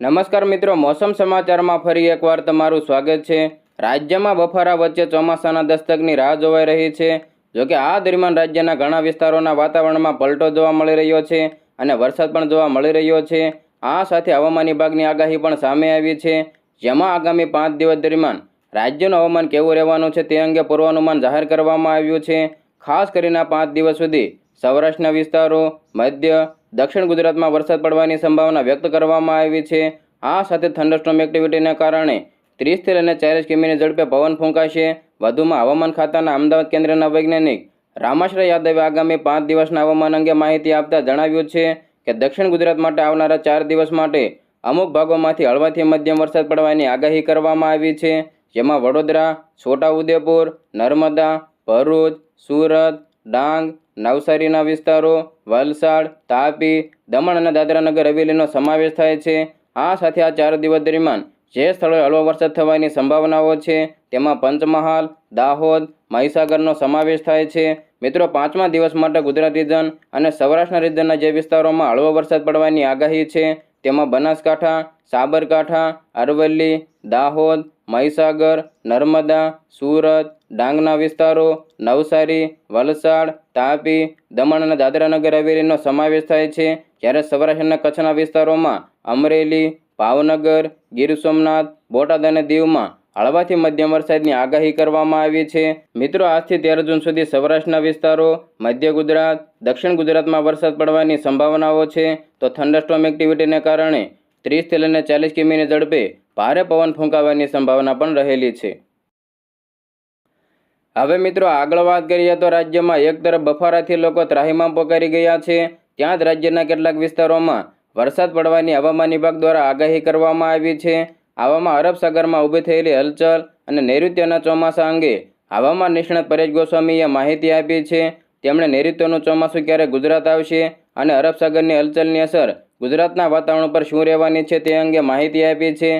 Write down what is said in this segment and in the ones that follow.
નમસ્કાર મિત્રો, મોસમ સમાચારમાં ફરી એકવાર તમારું સ્વાગત છે. રાજ્યમાં બફારા વચ્ચે ચોમાસાના દસ્તકની રાહ જોવાઈ રહી છે. જોકે આ દરમિયાન રાજ્યના ઘણા વિસ્તારોના વાતાવરણમાં પલટો જોવા મળી રહ્યો છે અને વરસાદ પણ જોવા મળી રહ્યો છે. આ સાથે હવામાન વિભાગની આગાહી પણ સામે આવી છે. જેમાં આગામી પાંચ દિવસ દરમિયાન રાજ્યનું હવામાન કેવું રહેવાનું છે તે અંગે પૂર્વાનુમાન જાહેર કરવામાં આવ્યું છે. ખાસ કરીને પાંચ દિવસ સુધી સૌરાષ્ટ્રના વિસ્તારો, મધ્ય, દક્ષિણ ગુજરાતમાં વરસાદ પડવાની સંભાવના વ્યક્ત કરવામાં આવી છે. આ સાથે થંડરસ્ટોમ એક્ટિવિટીને કારણે ત્રીસથી લઈને ચાલીસ કિમીની ઝડપે પવન ફૂંકાશે. વધુમાં હવામાન ખાતાના અમદાવાદ કેન્દ્રના વૈજ્ઞાનિક રામાશ્રય યાદવે આગામી પાંચ દિવસના હવામાન અંગે માહિતી આપતા જણાવ્યું છે કે દક્ષિણ ગુજરાત માટે આવનારા ચાર દિવસ માટે અમુક ભાગોમાંથી હળવાથી મધ્યમ વરસાદ પડવાની આગાહી કરવામાં આવી છે, જેમાં વડોદરા છોટાઉદેપુર નર્મદા, ભરૂચ, સુરત, ડાંગ નવસારીના વિસ્તારો, વલસાડ, તાપી, દમણ અને દાદરાનગર હવેલીનો સમાવેશ થાય છે. આ સાથે આ ચાર દિવસ દરમિયાન જે સ્થળોએ હળવો વરસાદ થવાની સંભાવનાઓ છે, તેમાં પંચમહાલ, દાહોદ, મહીસાગરનો સમાવેશ થાય છે. મિત્રો, પાંચમા દિવસ માટે ગુજરાત રીજન અને સૌરાષ્ટ્રના રીજનના જે વિસ્તારોમાં હળવો વરસાદ પડવાની આગાહી છે. તેમાં બનાસકાંઠા, સાબરકાંઠા, અરવલ્લી, દાહોદ, મહીસાગર, નર્મદા, સુરત, ડાંગના વિસ્તારો, નવસારી, વલસાડ, તાપી, દમણ અને દાદરાનગર હવેલીનો સમાવેશ થાય છે. જ્યારે સૌરાષ્ટ્રના કચ્છના વિસ્તારોમાં અમરેલી, ભાવનગર, ગીર સોમનાથ, બોટાદ અને દીવમાં હળવાથી મધ્યમ વરસાદની આગાહી કરવામાં આવી છે. મિત્રો, આજથી તેર જૂન સુધી સૌરાષ્ટ્રના વિસ્તારો, મધ્ય ગુજરાત, દક્ષિણ ગુજરાતમાં વરસાદ પડવાની સંભાવનાઓ છે. તો થંડરસ્ટોમ એક્ટિવિટીને કારણે ત્રીસથી લઈને ચાલીસ કિમીની ઝડપે ભારે પવન ફૂંકાવાની સંભાવના પણ રહેલી છે. હવે મિત્રો, આગળ વાત કરીએ તો રાજ્યમાં એક તરફ બફારાથી લોકો ત્રાહીમામ પોકારી ગયા છે. ત્યાં જ રાજ્યના કેટલાક વિસ્તારોમાં વરસાદ પડવાની હવામાન વિભાગ દ્વારા આગાહી કરવામાં આવી છે. આવામાં અરબ સાગરમાં ઊભી થયેલી હલચલ અને નૈઋત્યના ચોમાસા અંગે હવામાન નિષ્ણાત પરેશ ગોસ્વામીએ માહિતી આપી છે. તેમણે નૈઋત્યનું ચોમાસું ક્યારે ગુજરાત આવશે અને અરબ સાગરની હલચલની અસર ગુજરાતના વાતાવરણ પર શું રહેવાની છે તે અંગે માહિતી આપી છે.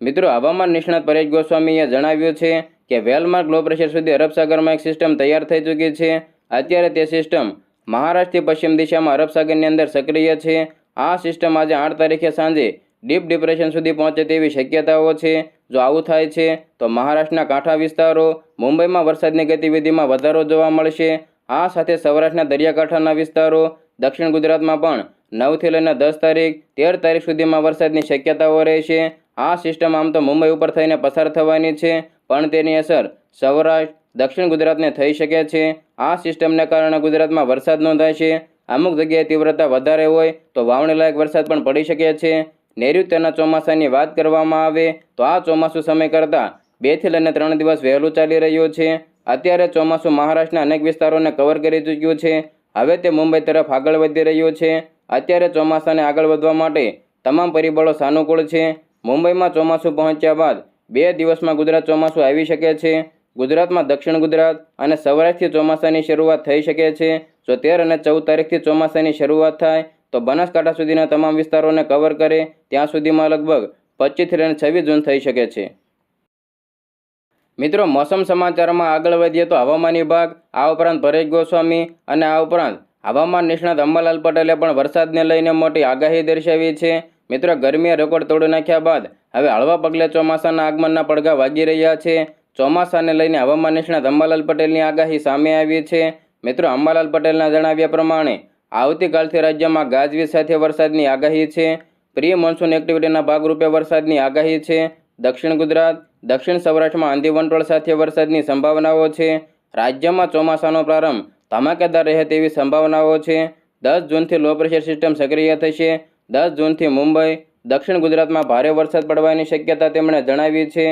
મિત્રો હવામાન નિષ્ણાત પરેશ ગોસ્વામીએ જણાવ્યું છે કે વેલમાર્ક લો પ્રેશર સુધી અરબ સાગરમાં એક સિસ્ટમ તૈયાર થઈ ચૂકી છે. અત્યારે તે સિસ્ટમ મહારાષ્ટ્રથી પશ્ચિમ દિશામાં અરબ સાગરની અંદર સક્રિય છે. આ સિસ્ટમ આજે આઠ તારીખે સાંજે ડીપ ડિપ્રેશન સુધી પહોંચે તેવી શક્યતાઓ છે. જો આવું થાય છે, તો મહારાષ્ટ્રના કાંઠા વિસ્તારો મુંબઈમાં વરસાદની ગતિવિધિમાં વધારો જોવા મળશે. આ સાથે સૌરાષ્ટ્રના દરિયાકાંઠાના વિસ્તારો, દક્ષિણ ગુજરાતમાં પણ નવથી લઈને દસ તારીખ, તેર તારીખ સુધીમાં વરસાદની શક્યતાઓ રહેશે. આ સિસ્ટમ આમ તો મુંબઈ ઉપર થઈને પસાર થવાની છે, પણ તેની અસર સૌરાષ્ટ્ર, દક્ષિણ ગુજરાતને થઈ શકે છે. આ સિસ્ટમને કારણે ગુજરાતમાં વરસાદ નોંધાય છે. અમુક જગ્યાએ તીવ્રતા વધારે હોય તો વાવણીલાયક વરસાદ પણ પડી શકે છે. નૈઋત્યના ચોમાસાની વાત કરવામાં આવે તો આ ચોમાસું સમય કરતાં બેથી લઈને ત્રણ દિવસ વહેલું ચાલી રહ્યું છે. અત્યારે ચોમાસું મહારાષ્ટ્રના અનેક વિસ્તારોને કવર કરી ચૂક્યું છે. હવે તે મુંબઈ તરફ આગળ વધી રહ્યું છે. અત્યારે ચોમાસાને આગળ વધવા માટે તમામ પરિબળો સાનુકૂળ છે. મુંબઈમાં ચોમાસું પહોંચ્યા બાદ બે દિવસમાં ગુજરાત ચોમાસું આવી શકે છે. ગુજરાતમાં દક્ષિણ ગુજરાત અને સૌરાષ્ટ્રથી ચોમાસાની શરૂઆત થઈ શકે છે. જો તેર અને ચૌદ તારીખથી ચોમાસાની શરૂઆત થાય તો બનાસકાંઠા સુધીના તમામ વિસ્તારોને કવર કરે ત્યાં સુધીમાં લગભગ પચીસથી લઈને છવ્વીસ જૂન થઈ શકે છે. મિત્રો, મોસમ સમાચારમાં આગળ વધીએ તો હવામાન વિભાગ, આ ઉપરાંત પરેશ ગોસ્વામી અને આ ઉપરાંત હવામાન નિષ્ણાત અંબાલાલ પટેલે પણ વરસાદને લઈને મોટી આગાહી દર્શાવી છે. મિત્રો, ગરમીએ રેકોર્ડ તોડી નાખ્યા બાદ હવે હળવા પગલે ચોમાસાના આગમનના પડઘા વાગી રહ્યા છે. ચોમાસાને લઈને હવામાન નિષ્ણાત અંબાલાલ પટેલની આગાહી સામે આવી છે. મિત્રો, અંબાલાલ પટેલના જણાવ્યા પ્રમાણે આવતીકાલથી રાજ્યમાં ગાજવીજ સાથે વરસાદની આગાહી છે. પ્રી મોન્સૂન એક્ટિવિટીના ભાગરૂપે વરસાદની આગાહી છે. દક્ષિણ ગુજરાત, દક્ષિણ સૌરાષ્ટ્રમાં આંધી વંટોળ સાથે વરસાદની સંભાવનાઓ છે. રાજ્યમાં ચોમાસાનો પ્રારંભ ધમાકેદાર રહે તેવી સંભાવનાઓ છે. દસ જૂનથી લો પ્રેશર સિસ્ટમ સક્રિય થશે. દસ જૂનથી મુંબઈ, દક્ષિણ ગુજરાતમાં ભારે વરસાદ પડવાની શક્યતા તેમણે જણાવી છે.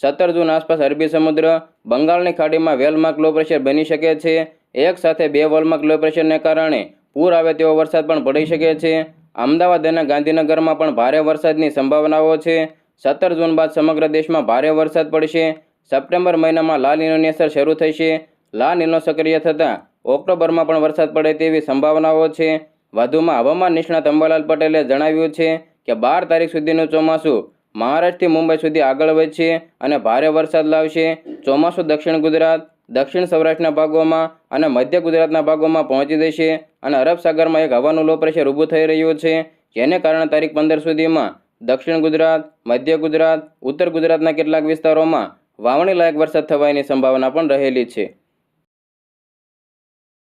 સત્તર જૂન આસપાસ અરબી સમુદ્ર, બંગાળની ખાડીમાં વેલમાર્ક લો પ્રેશર બની શકે છે. એક સાથે બે વોલમાર્ક લો પ્રેશરને કારણે પૂર આવે તેવો વરસાદ પણ પડી શકે છે. અમદાવાદ અને ગાંધીનગરમાં પણ ભારે વરસાદની સંભાવનાઓ છે. સત્તર જૂન બાદ સમગ્ર દેશમાં ભારે વરસાદ પડશે. સપ્ટેમ્બર મહિનામાં લાલ નીનોની અસર શરૂ થશે. લાલ નીનો સક્રિય થતાં ઓક્ટોબરમાં પણ વરસાદ પડે તેવી સંભાવનાઓ છે. વધુમાં હવામાન નિષ્ણાત અંબાલાલ પટેલે જણાવ્યું છે કે બાર તારીખ સુધીનું ચોમાસું મહારાષ્ટ્રથી મુંબઈ સુધી આગળ વધશે અને ભારે વરસાદ લાવશે. ચોમાસું દક્ષિણ ગુજરાત, દક્ષિણ સૌરાષ્ટ્રના ભાગોમાં અને મધ્ય ગુજરાતના ભાગોમાં પહોંચી જશે. અને અરબ સાગરમાં એક હવાનું લો પ્રેશર ઊભું થઈ રહ્યું છે, જેને કારણે તારીખ પંદર સુધીમાં દક્ષિણ ગુજરાત, મધ્ય ગુજરાત, ઉત્તર ગુજરાતના કેટલાક વિસ્તારોમાં વાવણી લાયક વરસાદ થવાની સંભાવના પણ રહેલી છે.